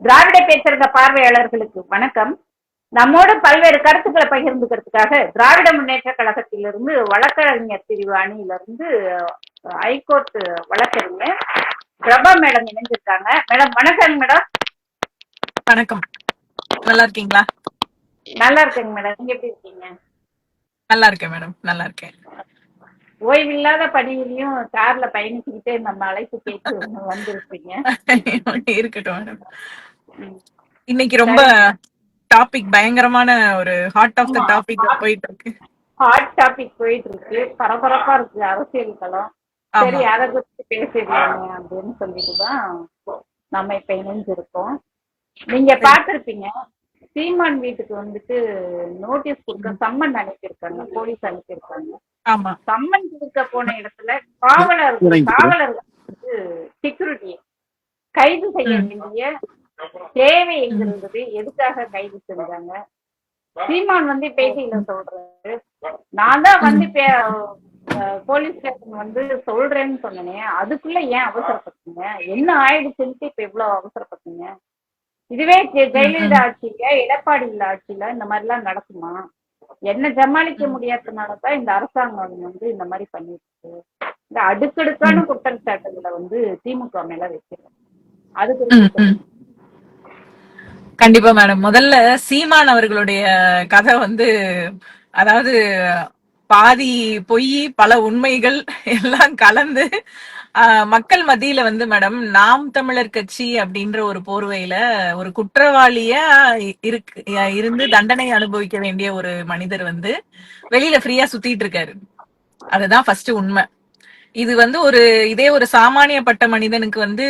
திராவிட பேசுறத பார்வையாளர்களுக்கு வணக்கம். நம்மோடு பல்வேறு கருத்துக்களை பகிர்ந்துக்கிறதுக்காக திராவிட முன்னேற்ற கழகத்திலிருந்து வழக்கறிஞர் பிரிவு அணியிலிருந்து ஹைகோர்ட் வழக்கறிஞர் பிரபா மேடம் இணைஞ்சிருக்காங்க மேடம் வணக்கம் மேடம். வணக்கம். நல்லா இருக்கீங்களா? நல்லா இருக்கேங்க மேடம். நீங்க எப்படி இருக்கீங்க? நல்லா இருக்கேன் மேடம். நல்லா இருக்கேன். ஓய்வில்லாத பணியிலையும் கார்ல பயணிச்சுக்கிட்டே நம்ம அழைப்பு கேட்டு வந்திருப்பீங்க. இருக்கட்டும் மேடம். இன்னைக்கு ரொம்ப டாபிக் பயங்கரமான ஒரு ஹார்ட் ஆஃப் த டாபிக் போயிட்டு இருக்கு ஹாட் டாபிக் போயிட்டு இருக்கு பரபரப்பா இருக்கு அரசியல் களம் சரி அதை குறித்து பேசிடலாமே அப்படின்னு சொல்லிட்டு தான் நம்ம இப்ப இணைஞ்சிருக்கோம். நீங்க பார்த்திருப்பீங்க சீமான் வீட்டுக்கு வந்துட்டு நோட்டீஸ் கொடுக்க சம்மன் அனுப்பியிருக்காங்க போலீஸ் அனுப்பியிருக்காங்க. ஆமா. சம்மன் கொடுக்க போன இடத்துல காவலர் காவலர் வந்து செக்யூரிட்டி கைது செய்ய வேண்டிய தேவைங்கிறது எதுக்காக கைது செஞ்சாங்க சீமான் வந்து பேட்டியில சொல்றாரு. நான் தான் வந்து போலீஸ் ஸ்டேஷன் வந்து சொல்றேன்னு சொன்னேன் அதுக்குள்ள ஏன் அவசரப்பட்டீங்க என்ன ஆயிடுச்சுன்ட்டு இப்ப இவ்வளவு அவசரப்பட்டீங்க இதுவே ஜெயலலிதா ஆட்சியில எடப்பாடியில் ஆட்சியில இந்த மாதிரி எல்லாம் நடக்குமா? என்ன சமாளிக்க முடியாததுனாலதான் இந்த அரசாங்கம் வந்து இந்த மாதிரி பண்ணிருக்கு இந்த அடுக்கடுக்கான குற்றச்சாட்டுகளை வந்து திமுக மேல வைக்கிறோம் அதுக்கு கண்டிப்பா மேடம். முதல்ல சீமான் அவர்களுடைய கதை வந்து அதாவது பாதி பொய் பல உண்மைகள் எல்லாம் கலந்து மக்கள் மத்தியில வந்து மேடம் நாம் தமிழர் கட்சி அப்படின்ற ஒரு போர்வையில ஒரு குற்றவாளியா இருக்கு இருந்து தண்டனை அனுபவிக்க வேண்டிய ஒரு மனிதர் வந்து வெளியில ஃப்ரீயா சுத்திட்டு இருக்காரு. அதுதான் ஃபர்ஸ்ட் உண்மை. இது வந்து ஒரு இதே ஒரு சாமானியப்பட்ட மனிதனுக்கு வந்து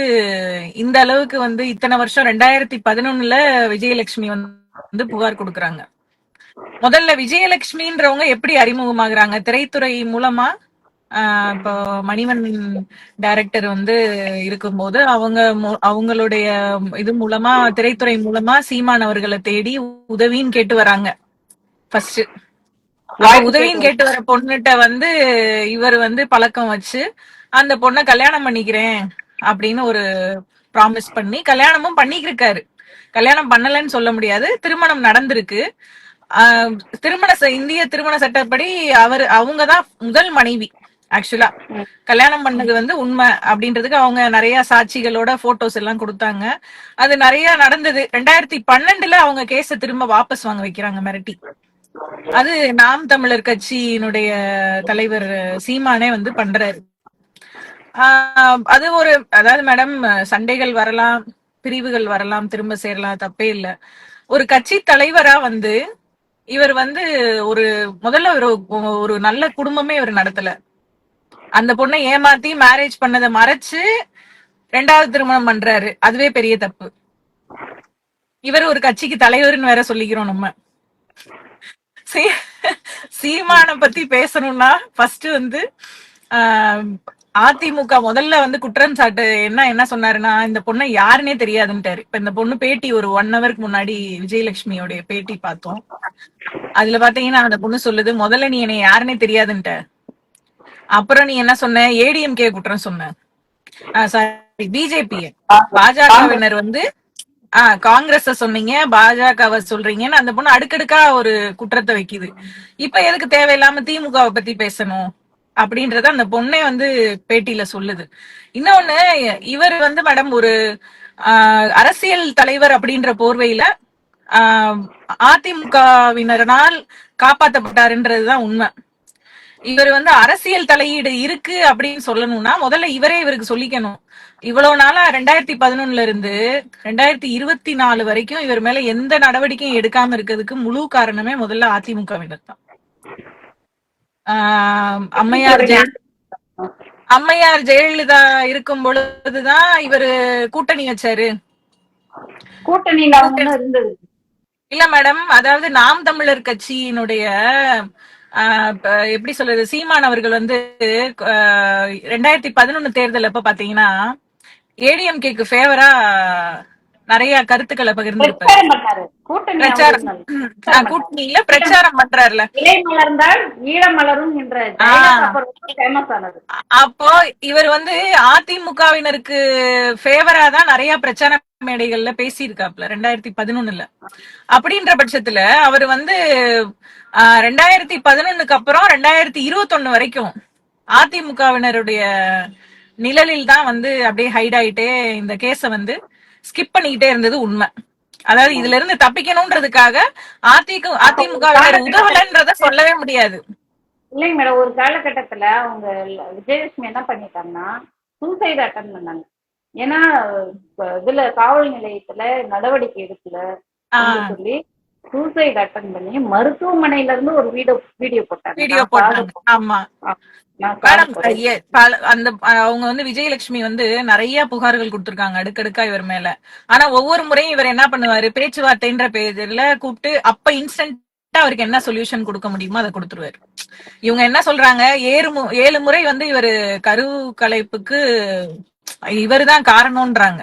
இந்த அளவுக்கு வந்து இத்தனை வருஷம் ரெண்டாயிரத்தி பதினொன்னுல விஜயலட்சுமி வந்து புகார் கொடுக்கறாங்க. முதல்ல விஜயலட்சுமின்றவங்க எப்படி அறிமுகமாகறாங்க? திரைத்துறை மூலமா ஆஹ் இப்போ மணிவண்ணன் டைரக்டர் வந்து இருக்கும்போது அவங்க அவங்களுடைய இது மூலமா திரைத்துறை மூலமா சீமான் அவர்களை தேடி உதவின்னு கேட்டு வராங்க. ஃபர்ஸ்ட் உதவின்னு கேட்டு வர பொண்ணுகிட்ட வந்து இவர் வந்து பழக்கம் வச்சு அந்த பொண்ணை கல்யாணம் பண்ணிக்கிறேன் அப்படின்னு ஒரு ப்ராமிஸ் பண்ணி கல்யாணமும் பண்ணிக்கிருக்காரு. கல்யாணம் பண்ணலன்னு சொல்ல முடியாது. திருமணம் நடந்திருக்கு. திருமண ச- இந்திய திருமண சட்டப்படி அவர் அவங்க தான் முதல் மனைவி ஆக்சுவலா கல்யாணம் பண்ணது வந்து உண்மை அப்படின்றதுக்கு அவங்க நிறைய சாட்சிகளோட போட்டோஸ் எல்லாம் கொடுத்தாங்க. அது நிறைய நடந்தது. ரெண்டாயிரத்தி பன்னெண்டுல அவங்க கேஸ திரும்ப வாபஸ் வாங்க வைக்கிறாங்க மிரட்டி. அது நாம் தமிழர் கட்சியினுடைய தலைவர் சீமானே வந்து பண்றாரு. ஆஹ் அது ஒரு அதாவது மேடம் சண்டைகள் வரலாம் பிரிவுகள் வரலாம் திரும்ப சேரலாம் தப்பே இல்ல. ஒரு கட்சி தலைவரா வந்து இவர் வந்து ஒரு முதல்ல ஒரு ஒரு நல்ல குடும்பமே இவர் நடத்தல. அந்த பொண்ணை ஏமாத்தி மேரேஜ் பண்ணதை மறைச்சு ரெண்டாவது திருமணம் பண்றாரு. அதுவே பெரிய தப்பு. இவர் ஒரு கட்சிக்கு தலைவர்னு வேற சொல்லிக்கிறோம் நம்ம. சீ- சீமான பத்தி பேசணும்னா ஃபர்ஸ்ட் வந்து அதிமுக முதல்ல வந்து குற்றம் சாட்டு என்ன என்ன சொன்னாருன்னா இந்த பொண்ணை யாருன்னே தெரியாதுன்ட்டாரு. இப்ப இந்த பொண்ணு பேட்டி ஒரு ஒன் ஹவருக்கு முன்னாடி விஜயலட்சுமியோடைய பேட்டி பார்த்தோம். அதுல பாத்தீங்கன்னா அந்த பொண்ணு சொல்லுது முதல்ல நீ என்னை யாருன்னே தெரியாதுன்ட்ட. அப்புறம் நீ என்ன சொன்ன? ஏடிஎம்கே குற்றம் சொன்ன. சாரி பிஜேபி பாஜகவினர் வந்து ஆஹ் காங்கிரஸ சொன்னீங்க பாஜகவை சொல்றீங்கன்னு அந்த பொண்ணு அடுக்கடுக்கா ஒரு குற்றத்தை வைக்குது. இப்ப எதுக்கு தேவையில்லாம திமுகவை பத்தி பேசணும் அப்படின்றத அந்த பொண்ணே வந்து பேட்டியில சொல்லுது. இன்னொன்னு இவர் வந்து மேடம் ஒரு ஆஹ், அரசியல் தலைவர் அப்படின்ற போர்வையில ஆஹ், அதிமுகவினரால் காப்பாத்தப்பட்டாருன்றதுதான் உண்மை. இவர் வந்து அரசியல் தலையீடு இருக்கு அப்படின்னு சொல்லணும்னா முதல்ல இவரே இவருக்கு சொல்லிக்கணும். இவ்வளவு நாளா ரெண்டாயிரத்தி பதினொன்னுல இருந்து ரெண்டாயிரத்தி இருபத்தி நாலு வரைக்கும் இவர் மேல எந்த நடவடிக்கையும் எடுக்காம இருக்கிறதுக்கு முழு காரணமே முதல்ல அதிமுகவினர் தான். ஆஹ் அம்மையார் அம்மையார் ஜெயலலிதா இருக்கும் பொழுதுதான் இவரு கூட்டணி வச்சாரு. இருந்தது. இல்ல மேடம் அதாவது நாம் தமிழர் கட்சியினுடைய எப்படி சொல்றது சீமான் அவர்கள் வந்து ஆஹ், ரெண்டாயிரத்தி பதினொன்னு தேர்தல் அப்ப பாத்தீங்கன்னா ஏடிஎம்கேக்கு ஃபேவரா நிறைய கருத்துக்களை ஆ, கூட்டணியில பிரச்சாரம் பண்றாருல அப்ப இவர் வந்து அதிமுகவினருக்கு ஃபேவரா தான் நிறைய பிரச்சார மேடைகள்ல பேசியிருக்காப்ல ரெண்டாயிரத்தி பதினொன்னுல. அப்படின்ற பட்சத்துல அவர் வந்து ரெண்டாயிரத்தி பதினொன்னுக்கு அப்புறம் ரெண்டாயிரத்தி இருபத்தொன்னு வரைக்கும் அதிமுகவினருடைய நிழலில் தான் வந்து அப்படியே ஹைட் ஆயிட்டே இந்த கேஸ வந்து ஸ்கிப் பண்ணிக்கிட்டே இருந்தது உண்மை. அதாவது இதுல இருந்து தப்பிக்கணும்ன்றதுக்காக அதிக அதிமுகவினர் உதவலன்றத சொல்லவே முடியாது. இல்லைங்க மேடம் ஒரு காலகட்டத்துல அவங்க விஜயலட்சுமி என்ன பண்ணிட்டாங்கன்னா சூசைட் அட்டன் பண்ணாங்க. ஏன்னா இதுல காவல் நிலையத்துல நடவடிக்கை எடுக்கல சொல்லி சூசைட் அட்டன் பண்ணி மருத்துவமனையில இருந்து ஒரு வீடியோ வீடியோ போட்டாங்க. வீடியோ போட்டாங்க. ஆமா. அந்த அவங்க வந்து விஜயலட்சுமி வந்து நிறைய புகார்கள் கொடுத்திருக்காங்க அடுக்கடுக்கா இவர் மேல. ஆனா ஒவ்வொரு முறையும் இவர் என்ன பண்ணுவாரு? பேச்சுவார்த்தைன்ற பேர்ல கூப்பிட்டு அப்ப இன்ஸ்டன்டா அவருக்கு என்ன சொல்யூஷன் கொடுக்க முடியுமோ அதை கொடுத்துருவாரு. இவங்க என்ன சொல்றாங்க? ஏழு ஏழு முறை வந்து இவரு கரு கலைப்புக்கு இவர்தான் காரணம்ன்றாங்க.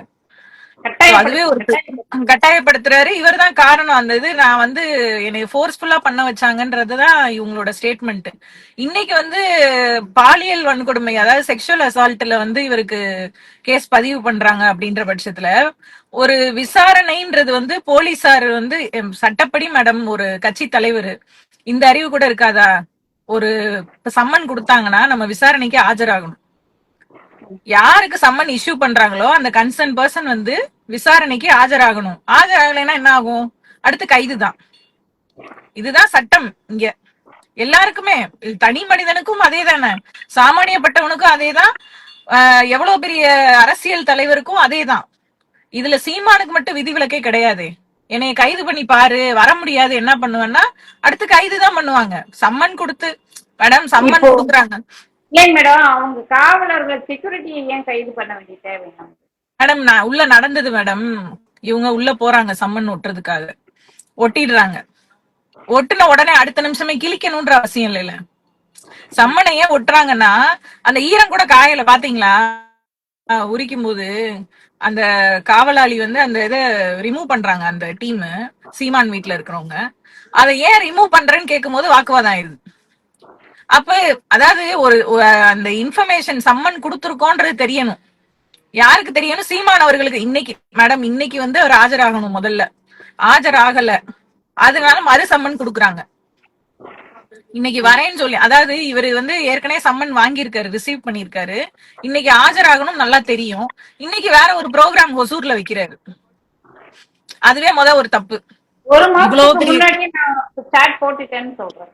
அதுவே ஒரு கட்டாயப்படுத்துறாரு. இவர் தான் காரணம் அந்த இது. நான் வந்து என்னை ஃபோர்ஸ்ஃபுல்லா பண்ண வச்சாங்கன்றதுதான் இவங்களோட ஸ்டேட்மெண்ட் இன்னைக்கு வந்து பாலியல் வன்கொடுமை அதாவது செக்ஷுவல் அசால்ட்ல வந்து இவருக்கு கேஸ் பதிவு பண்றாங்க அப்படின்ற பட்சத்துல ஒரு விசாரணைன்றது வந்து போலீசார் வந்து சட்டப்படி மேடம் ஒரு கட்சி தலைவர் இந்த அறிவு கூட இருக்காதா? ஒரு இப்ப சம்மன் கொடுத்தாங்கன்னா நம்ம விசாரணைக்கு ஆஜராகணும். யாருக்கு சம்மன் இஷ்யூ பண்றாங்களோ அந்த கன்சர்ன் பர்சன் வந்து விசாரணைக்கு ஆஜராகணும். ஆஜராகலைன்னா என்ன ஆகும்? அடுத்து கைது தான். இதுதான் சட்டம் இங்க. எல்லாருக்குமே தனி மனிதனுக்கும் அதே தானே. சாமானியப்பட்டவனுக்கும் அதே தான். எவ்வளவு பெரிய அரசியல் தலைவருக்கும் அதே தான். இதுல சீமானுக்கு மட்டும் விதிவிலக்கே கிடையாது. என்னைய கைது பண்ணி பாரு வர முடியாது என்ன பண்ணுவேன்னா அடுத்து கைது தான் பண்ணுவாங்க. சம்மன் கொடுத்து மேடம் சம்மன் கொடுக்குறாங்க. ஏன் மேடம் அவங்க காவலர்கள் செக்யூரிட்டியை ஏன் கைது பண்ண வேண்டிய தேவை மேடம் நான் உள்ள நடந்தது மேடம் இவங்க உள்ள போறாங்க சம்மன் ஒட்டுறதுக்காக. ஒட்டிடுறாங்க. ஒட்டுன உடனே அடுத்த நிமிஷமே கிழிக்கணும்ன்ற அவசியம் இல்லைல்ல. சம்மனை ஏன் ஒட்டுறாங்கன்னா அந்த ஈரம் கூட காயல பாத்தீங்களா? ஆஹ் உரிக்கும் போது அந்த காவலாளி வந்து அந்த இதை ரிமூவ் பண்றாங்க அந்த டீம் சீமான் வீட்ல இருக்கிறவங்க. அதை ஏன் ரிமூவ் பண்றேன்னு கேட்கும்போது வாக்குவாதம் ஆயிருது. அப்ப அதாவது ஒரு அந்த இன்ஃபர்மேஷன் சம்மன் கொடுத்துருக்கோன்றது தெரியணும். யாருக்கு தெரியணும்? சீமான் அவர்களுக்கு. இன்னைக்கு மேடம் இன்னைக்கு வந்து அவர் ஆஜராகணும் முதல்ல. ஆஜராகல. அதனால மறு சம்மன் கொடுக்குறாங்க. இன்னைக்கு வரேன்னு சொல்லி அதாவது இவர் வந்து ஏற்கனவே சம்மன் வாங்கியிருக்காரு ரிசீவ் பண்ணியிருக்காரு. இன்னைக்கு ஆஜராகணும் நல்லா தெரியும். இன்னைக்கு வேற ஒரு ப்ரோக்ராம் ஒசூர்ல வைக்கிறாரு. அதுவே முத ஒரு தப்பு. ஒரு சாட் போட்டுட்டேன்னு சொல்றேன்.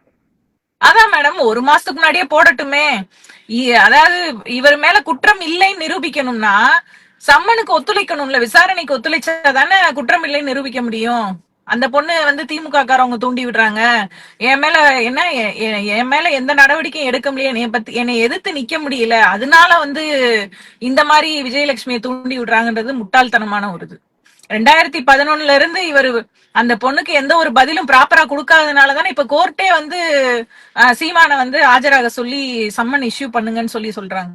அதான் மேடம் ஒரு மாசத்துக்கு முன்னாடியே போடட்டுமே. இ- அதாவது இவர் மேல குற்றம் இல்லைன்னு நிரூபிக்கணும்னா சம்மனுக்கு ஒத்துழைக்கணும்ல விசாரணைக்கு ஒத்துழைச்சாதானே குற்றம் இல்லைன்னு நிரூபிக்க முடியும். அந்த பொண்ணு வந்து திமுக காரவங்க தூண்டி விடுறாங்க. என் மேல என்ன எ- எ- என் மேல எந்த நடவடிக்கையும் எடுக்க முடியல. என்னை பத்தி என்னை எதிர்த்து நிக்க முடியல. அதனால வந்து இந்த மாதிரி விஜயலட்சுமியை தூண்டி விடுறாங்கன்றது முட்டாள்தனமான ஒரு இது. ரெண்டாயிரத்தி பதினொன்னுல இருந்து இவர் அந்த பொண்ணுக்கு எந்த ஒரு பதிலும் ப்ராப்பரா கொடுக்காததுனாலதானே இப்ப கோர்ட்டே வந்து சீமான வந்து ஆஜராக சொல்லி சம்மன் இஷ்யூ பண்ணுங்கன்னு சொல்லி சொல்றாங்க.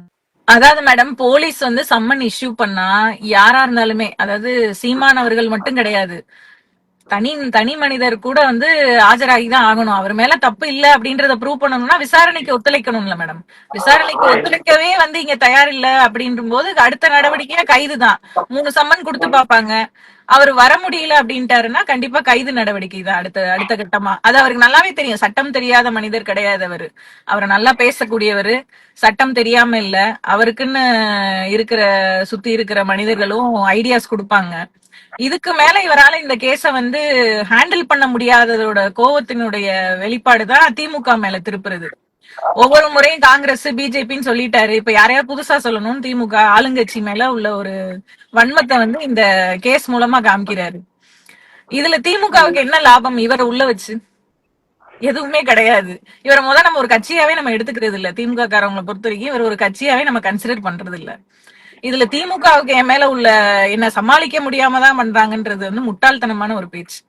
அதாவது மேடம் போலீஸ் வந்து சம்மன் இஷ்யூ பண்ணா யாரா இருந்தாலுமே அதாவது சீமான் அவர்கள் மட்டும் கிடையாது. தனி தனி மனிதர் கூட வந்து ஆஜராகி தான் ஆகணும். அவர் மேல தப்பு இல்ல அப்படின்றத ப்ரூவ் பண்ணணும்னா விசாரணைக்கு ஒத்துழைக்கணும்ல மேடம் விசாரணைக்கு ஒத்துழைக்கவே வந்து இங்க தயார் இல்ல அப்படின்ற போது அடுத்த நடவடிக்கையா கைது தான் மூணு சம்மன் கொடுத்து பாப்பாங்க அவர் வர முடியல அப்படின்ட்டாருன்னா கண்டிப்பா கைது நடவடிக்கை தான் அடுத்த அடுத்த கட்டமா. அது அவருக்கு நல்லாவே தெரியும். சட்டம் தெரியாத மனிதர் கிடையாது அவரு. அவரை நல்லா பேசக்கூடியவர். சட்டம் தெரியாம இல்ல. அவருக்குன்னு இருக்கிற சுத்தி இருக்கிற மனிதர்களும் ஐடியாஸ் கொடுப்பாங்க. இதுக்கு மேல இவரால இந்த கேஸ வந்து ஹேண்டில் பண்ண முடியாததோட கோவத்தினுடைய வெளிப்பாடுதான் திமுக மேல திருப்புறது. ஒவ்வொரு முறையும் காங்கிரஸ் பிஜேபின்னு சொல்லிட்டாரு. இப்ப யாரையாவது புதுசா சொல்லணும் திமுக ஆளுங்கட்சி மேல உள்ள ஒரு வன்மத்தை வந்து இந்த கேஸ் மூலமா காமிக்கிறாரு. இதுல திமுகவுக்கு என்ன லாபம்? இவரை உள்ள வச்சு. எதுவுமே கிடையாது. இவரை முத நம்ம ஒரு கட்சியாவே நம்ம எடுத்துக்கிறது இல்ல திமுக காரவங்களை பொறுத்த வரைக்கும் இவர் ஒரு கட்சியாவே நம்ம கன்சிடர் பண்றது இல்ல இதுல திமுகவுக்கு என் மேல உள்ள என்ன சமாளிக்க முடியாம தான் பண்றாங்கன்றது வந்து முட்டாள்தனமான ஒரு பேச்சு.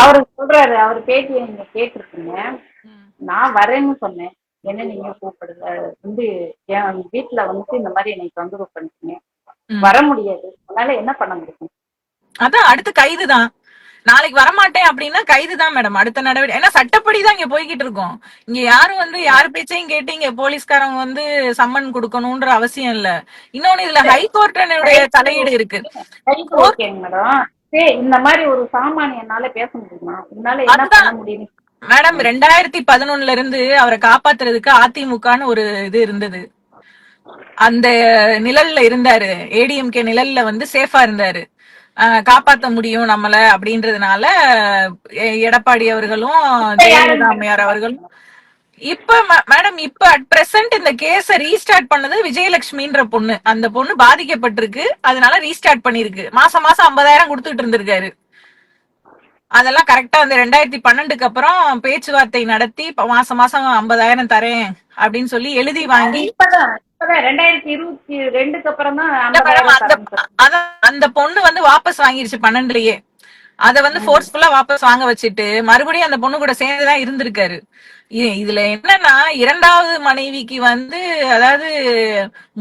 அவர் சொல்றாரு அவர் பேட்டியை நீங்க கேட்டிருக்கீங்க. நான் வரேன்னு சொன்னேன். என்ன நீங்க கூப்பிடுங்க வந்து என் வீட்டுல வந்து இந்த மாதிரி என்னை தொந்தரவு பண்ணிட்டீங்க. வர முடியாது. அதனால என்ன பண்ண முடியும்? அதான் அடுத்து கைதுதான் நாளைக்கு வரமாட்டேன் அப்படின்னா கைதுதான் மேடம் அடுத்த நடவடிக்கை. ஏன்னா சட்டப்படிதான் இங்க போய்கிட்டு இருக்கோம். இங்க யாரும் வந்து யார் பேச்சையும் கேட்டு இங்க போலீஸ்காரங்க வந்து சம்மன் கொடுக்கணும்ன்ற அவசியம் இல்ல. இன்னொன்னு இதுல ஹைகோர்ட்டனுடைய தலையீடு இருக்கு. இந்த மாதிரி ஒரு சாமானியனால பேச முடியுமா? இதனால என்ன. பண்ண முடியும் மேடம் ரெண்டாயிரத்தி பதினொன்னுல இருந்து அவரை காப்பாத்துறதுக்கு அதிமுகன்னு ஒரு இது இருந்தது. அந்த நிழல்ல இருந்தாரு. ஏடிஎம்கே நிழல்ல வந்து சேஃபா இருந்தாரு. காப்பாத்த முடியும் நம்மள அப்படின்றதுனால எடப்பாடி அவர்களும் ஜெயலலிதா அம்மையார் அவர்களும். இப்ப மேடம் இப்ப அட் பிரசன்ட் இந்த கேஸ ரீஸ்டார்ட் பண்ணது விஜயலட்சுமின்ற பொண்ணு. அந்த பொண்ணு பாதிக்கப்பட்டிருக்கு. அதனால ரீஸ்டார்ட் பண்ணிருக்கு. மாசம் மாசம் ஐம்பதாயிரம் கொடுத்துட்டு இருந்திருக்காரு. அதெல்லாம் கரெக்டா அந்த ரெண்டாயிரத்தி பன்னெண்டுக்கு அப்புறம் பேச்சுவார்த்தை நடத்தி மாசம் மாசம் ஐம்பதாயிரம் தரேன் அப்படின்னு சொல்லி எழுதி வாங்கி ரெண்டாயிரத்தி இருபத்தி ரெண்டுக்கு அப்புறம் தான் இல்ல மேடம் அந்த பொண்ணு வந்து வாபஸ் வாங்கிருச்சு பன்னெண்டுலயே. அத வந்து ஃபோர்ஸ்ஃபுல்லா வாபஸ் வாங்க வச்சுட்டு மறுபடியும் அந்த பொண்ணு கூட சேர்ந்துதான் இருந்திருக்காரு. இதுல என்னன்னா இரண்டாவது மனைவிக்கு வந்து அதாவது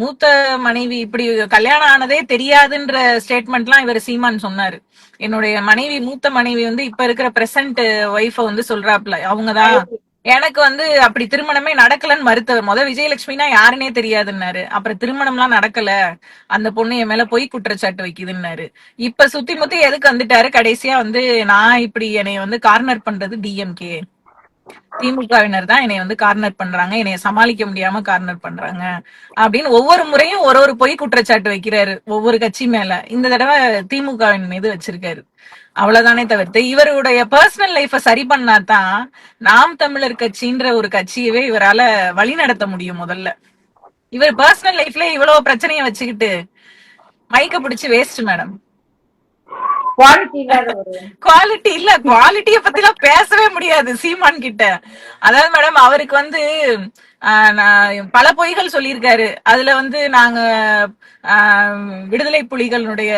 மூத்த மனைவி இப்படி கல்யாணம் ஆனதே தெரியாதுன்ற ஸ்டேட்மெண்ட்லாம் இவர் சீமான் சொன்னாரு. என்னுடைய மனைவி மூத்த மனைவி வந்து இப்ப இருக்கிற பிரசன்ட் ஒய்ஃப வந்து சொல்றாப்ல அவங்கதான். எனக்கு வந்து அப்படி திருமணமே நடக்கலன்னு மறுத்தவர் முத விஜயலட்சுமினா யாருன்னே தெரியாதுன்னாரு. அப்புறம் திருமணம்லாம் நடக்கல. அந்த பொண்ணு என் மேல போய் குற்றச்சாட்டு வைக்குதுன்னாரு. இப்ப சுத்தி முத்தி எதுக்கு வந்துட்டாரு? கடைசியா வந்து நான் இப்படி என்னைய வந்து கார்னர் பண்றது டிஎம்கே திமுகவினர் தான் என்னைய வந்து கார்னர் பண்றாங்க. என்னைய சமாளிக்க முடியாம கார்னர் பண்றாங்க. அப்படின்னு ஒவ்வொரு முறையும் ஒரு ஒரு பொய் குற்றச்சாட்டு வைக்கிறாரு ஒவ்வொரு கட்சி மேல. இந்த தடவை திமுகவின் மீது வச்சிருக்காரு. அவ்வளவுதானே தவிர்த்து இவருடைய பர்சனல் லைஃப சரி பண்ணாதான் நாம் தமிழர் கட்சின்ற ஒரு கட்சியவே இவரால வழி நடத்த முடியும் முதல்ல. இவர் பர்சனல் லைஃப்ல இவ்வளவு பிரச்சனைய வச்சுக்கிட்டு மைக்க பிடிச்சு வேஸ்ட் மேடம் குவாலிட்டி இல்ல. குவாலிட்டிய பத்தி எல்லாம் பேசவே முடியாது சீமான் கிட்ட. அதாவது மேடம் அவருக்கு வந்து பல பொய்கள் சொல்லியிருக்காரு. அதுல வந்து நாங்க விடுதலை புலிகளுடைய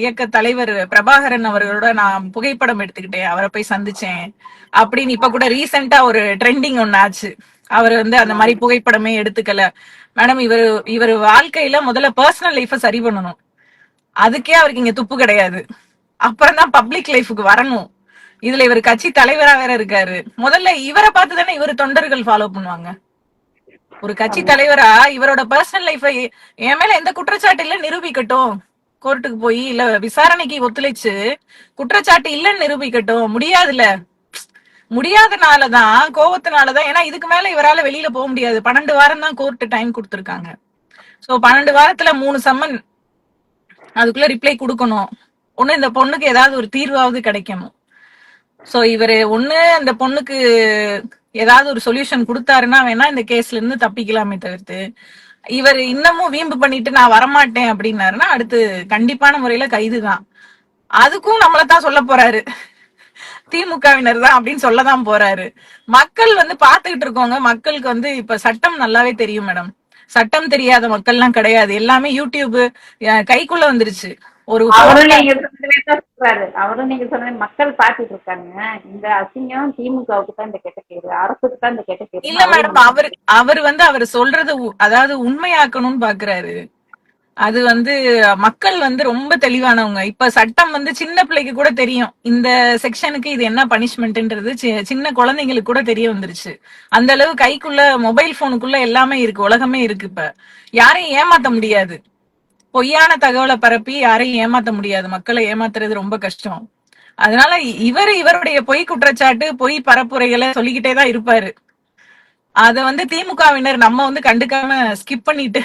இயக்க தலைவர் பிரபாகரன் அவர்களோட நான் புகைப்படம் எடுத்துக்கிட்டேன். அவரை போய் சந்திச்சேன். அப்படின்னு இப்ப கூட ரீசெண்டா ஒரு ட்ரெண்டிங் ஒண்ணு ஆச்சு. அவர் வந்து அந்த மாதிரி புகைப்படமே எடுத்துக்கல. மேடம் இவர் இவர் வாழ்க்கையில முதல்ல பர்சனல் லைஃப சரி பண்ணணும். அதுக்கே அவருக்கு இங்க துப்பு கிடையாது. அப்புறம் தான் பப்ளிக் லைஃபுக்கு வரணும். இதுல இவர் கட்சி தலைவரா வேற இருக்காரு. முதல்ல இவரை பார்த்து தானே இவர் தொண்டர்கள் ஃபாலோ பண்ணுவாங்க. ஒரு கட்சி தலைவரா இவரோட பர்சனல் லைஃபை என் மேல எந்த குற்றச்சாட்டு இல்ல நிரூபிக்கட்டும். கோர்ட்டுக்கு போய் இல்ல விசாரணைக்கு ஒத்துழைச்சு குற்றச்சாட்டு இல்லைன்னு நிரூபிக்கட்டும். முடியாதுல்ல. முடியாதனாலதான் கோவத்தினாலதான் ஏன்னா இதுக்கு மேல இவரால வெளியில போக முடியாது. பன்னெண்டு வாரம் தான் கோர்ட் டைம் கொடுத்திருக்காங்க. சோ பன்னெண்டு வாரத்துல மூணு சம்மன் அதுக்குள்ள ரிப்ளை கொடுக்கணும். ஒண்ணு இந்த பொண்ணுக்கு ஏதாவது ஒரு தீர்வாவது கிடைக்கணும். சோ இவரு ஒண்ணு அந்த பொண்ணுக்கு ஏதாவது ஒரு சொல்யூஷன் கொடுத்தாருன்னா வேணா இந்த கேஸ்ல இருந்து தப்பிக்கலாமே தவிர்த்து. இவர் இன்னமும் வீம்பு பண்ணிட்டு நான் வரமாட்டேன் அப்படின்னாருன்னா அடுத்து கண்டிப்பான முறையில கைதுதான் அதுக்கும் நம்மளதான் சொல்ல போறாரு. திமுகவினர் தான் அப்படின்னு சொல்லதான் போறாரு. மக்கள் வந்து பாத்துக்கிட்டு இருக்கோங்க மக்களுக்கு வந்து இப்ப சட்டம் நல்லாவே தெரியும் மேடம். சட்டம் தெரியாத மக்கள்லாம் கிடையாது. எல்லாமே யூடியூப் கைக்குள்ள வந்துருச்சு. ஒரு அவரும் நீங்க சொன்னதே தான் சொல்றாரு. அவரும் நீங்க சொன்ன மக்கள் பாத்துட்டு இருக்காங்க. இந்த அசிங்கம் திமுகவுக்கு தான் இந்த கெட்ட பேரு அரசுக்கு தான் இந்த கெட்ட பேரு. இல்ல மேடம் அவர் அவர் வந்து அவர் சொல்றது அதாவது உண்மையாக்கணும்னு பாக்குறாரு. அது வந்து மக்கள் வந்து ரொம்ப தெளிவானவங்க. இப்ப சட்டம் வந்து சின்ன பிள்ளைக்கு கூட தெரியும். இந்த செக்ஷனுக்கு இது என்ன பனிஷ்மெண்ட்ன்றது சின்ன குழந்தைங்களுக்கு கூட தெரிய வந்துருச்சு. அந்த அளவு கைக்குள்ள மொபைல் போனுக்குள்ள எல்லாமே இருக்கு உலகமே இருக்கு இப்ப. யாரையும் ஏமாத்த முடியாது. பொய்யான தகவலை பரப்பி யாரையும் ஏமாத்த முடியாது. மக்களை ஏமாத்துறது ரொம்ப கஷ்டம். அதனால இவர் இவரு இவருடைய பொய் குற்றச்சாட்டு பொய் பரப்புரைகளை சொல்லிக்கிட்டே தான் இருப்பாரு. அத வந்து திமுகவினர் நம்ம வந்து கண்டுக்காம ஸ்கிப் பண்ணிட்டு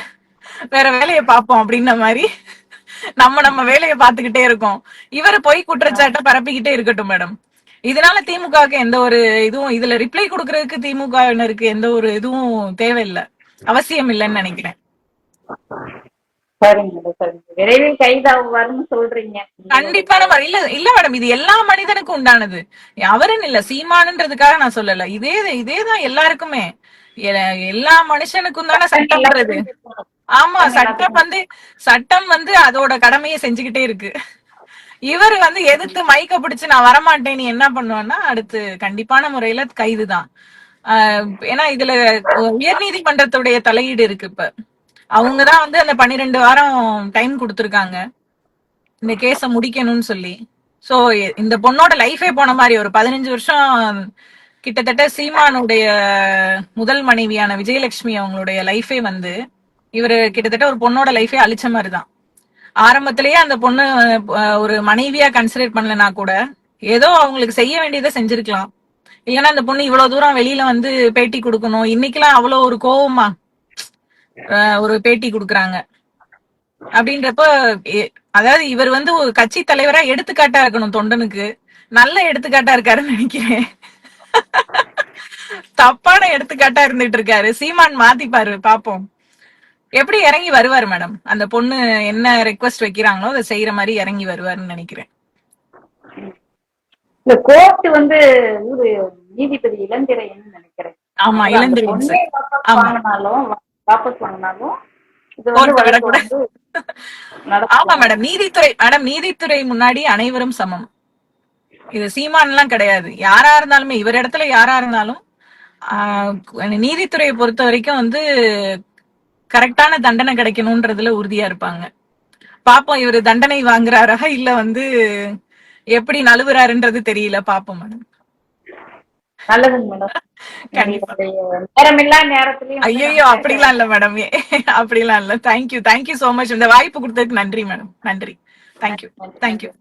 வேற வேலையை பார்ப்போம் அப்படின்ன மாதிரி நம்ம நம்ம வேலையை பார்த்துக்கிட்டே இருக்கோம். இவர் பொய் குற்றச்சாட்டை பரப்பிக்கிட்டே இருக்கட்டும் மேடம். இதனால திமுகவுக்கு எந்த ஒரு இதுவும் இதுல ரிப்ளை கொடுக்கறதுக்கு திமுகவினருக்கு எந்த ஒரு இதுவும் தேவையில்லை. அவசியம் இல்லைன்னு நினைக்கிறேன். விரைவில் கைதாகுவாருன்னு சொல்றீங்க. கண்டிப்பா நம்ம இல்ல இல்ல மேடம் இது எல்லா மனிதனுக்கும் உண்டானது. அவருன்னு இல்ல சீமானுன்றதுக்காக நான் சொல்லல. இதே இதேதான் எல்லாருக்குமே. எல்லா மனுஷனுக்கும் தானே சட்டம்ன்றது ஆமா சட்டம் வந்து சட்டம் வந்து அதோட கடமையை செஞ்சுக்கிட்டே இருக்கு. இவர் வந்து எதிர்த்து மைக்க பிடிச்சு நான் வரமாட்டேன் நீ என்ன பண்ணுவேன்னா அடுத்து கண்டிப்பான முறையில கைதுதான் ஏன்னா இதுல உயர்நீதிமன்றத்துடைய தலையீடு இருக்கு இப்ப. அவங்கதான் வந்து அந்த பன்னிரெண்டு வாரம் டைம் கொடுத்துருக்காங்க. இந்த கேஸ முடிக்கணும்னு சொல்லி. சோ இந்த பொண்ணோட லைஃபே போன மாதிரி ஒரு பதினஞ்சு வருஷம் கிட்டத்தட்ட சீமானுடைய முதல் மனைவியான விஜயலட்சுமி அவங்களுடைய லைஃபே வந்து இவரு கிட்டத்தட்ட ஒரு பொண்ணோட லைஃபே அழிச்ச மாதிரிதான். ஆரம்பத்திலேயே அந்த பொண்ணு ஒரு மனைவியா கன்சிடர் பண்ணலனா கூட ஏதோ அவங்களுக்கு செய்ய வேண்டியதை செஞ்சிருக்கலாம். இல்லைன்னா அந்த பொண்ணு இவ்வளவு தூரம் வெளியில வந்து பேட்டி கொடுக்கணும். இன்னைக்கெல்லாம் அவ்வளவு ஒரு கோவமா ஒரு பேட்டி கொடுக்கறாங்க. அப்படின்றப்ப அதாவது இவர் வந்து ஒரு கட்சி தலைவரா எடுத்துக்காட்டா இருக்கணும் தொண்டனுக்கு. நல்ல எடுத்துக்காட்டா இருக்காருன்னு நினைக்கிறேன். தப்பான எடுத்துக்காட்டா இருந்துட்டு இருக்காரு. சீமான் மாத்திப்பாரு பாப்போம். எப்படி இறங்கி வருவார் மேடம்? அந்த பொண்ணு என்ன ரெக்வஸ்ட் வைக்கிறாங்களோ அதை செய்யற மாதிரி இறங்கி வருவாருன்னு நினைக்கிறேன். இந்த கோர்ட் வந்து நீதிபதி இளந்திரைன்னு நினைக்கிறேன். ஆமா அந்த இளந்திரை பொண்ணே சார். வாபஸ் ஆமா. வாபஸ் வாங்கினாலும் ஆமா. மேடம். நீதித்துறை மேடம் நீதித்துறை முன்னாடி அனைவரும் சமம். இது சீமான்லாம் கிடையாது. யாரா இருந்தாலுமே இவர் இடத்துல யாரா இருந்தாலும் நீதித்துறையை பொறுத்த வரைக்கும் வந்து கரெக்டான தண்டனை கிடைக்கணும்ன்றதுல உறுதியா இருப்பாங்க. பாப்போம் இவரு தண்டனை வாங்குறாரா இல்ல வந்து எப்படி நழுவுறாருன்றது தெரியல. பாப்போம் மேடம். நல்லதுங்க மேடம். ஐயோ அப்படிலாம் இல்ல மேடம் அப்படிலாம் இல்ல. தேங்க்யூ தேங்க்யூ சோ மச் இந்த வாய்ப்பு கொடுத்ததுக்கு நன்றி மேடம் நன்றி. Thank you thank you